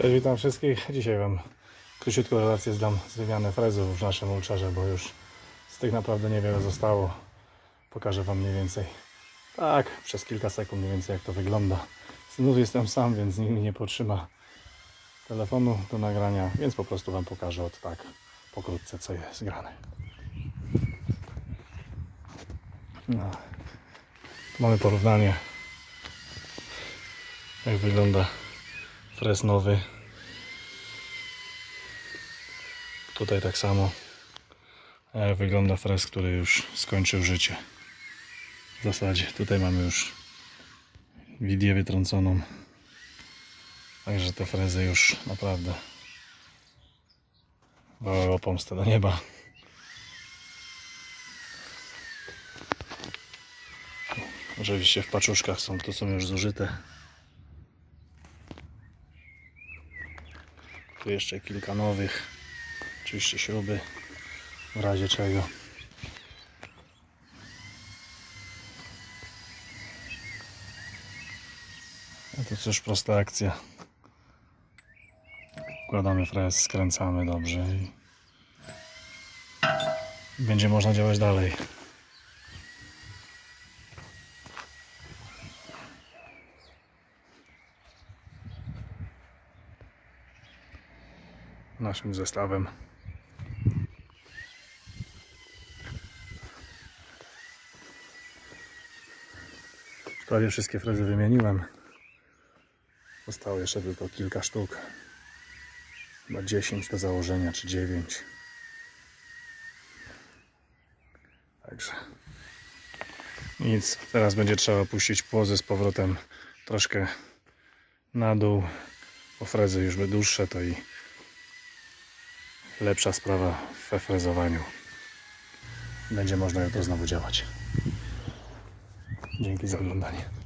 Cześć, witam wszystkich. Dzisiaj Wam króciutką relację zdam z wymiany frezów w naszym ulczarze, bo już z tych naprawdę niewiele zostało. Pokażę Wam mniej więcej, tak, przez kilka sekund mniej więcej jak to wygląda. Znów jestem sam, więc nikt mi nie potrzyma telefonu do nagrania, więc po prostu Wam pokażę od tak pokrótce co jest grane. No. Tu mamy porównanie jak wygląda Fres nowy. Tutaj tak samo. Jak wygląda fres, który już skończył życie. W zasadzie tutaj mamy już widię wytrąconą. Także te frezy już naprawdę wołały o pomstę do nieba. Oczywiście w paczuszkach są, to są już zużyte. Tu jeszcze kilka nowych. Oczywiście śruby w razie czego. A to cóż prosta akcja. Wkładamy frez, skręcamy dobrze i będzie można działać dalej. Naszym zestawem. Prawie wszystkie frezy wymieniłem. Zostało jeszcze tylko kilka sztuk. Chyba 10 do założenia, czy 9. Także nic. Teraz będzie trzeba puścić płozy z powrotem troszkę na dół. Bo frezy już by dłuższe, to i lepsza sprawa we frezowaniu. Będzie można jutro znowu działać. Dzięki za oglądanie.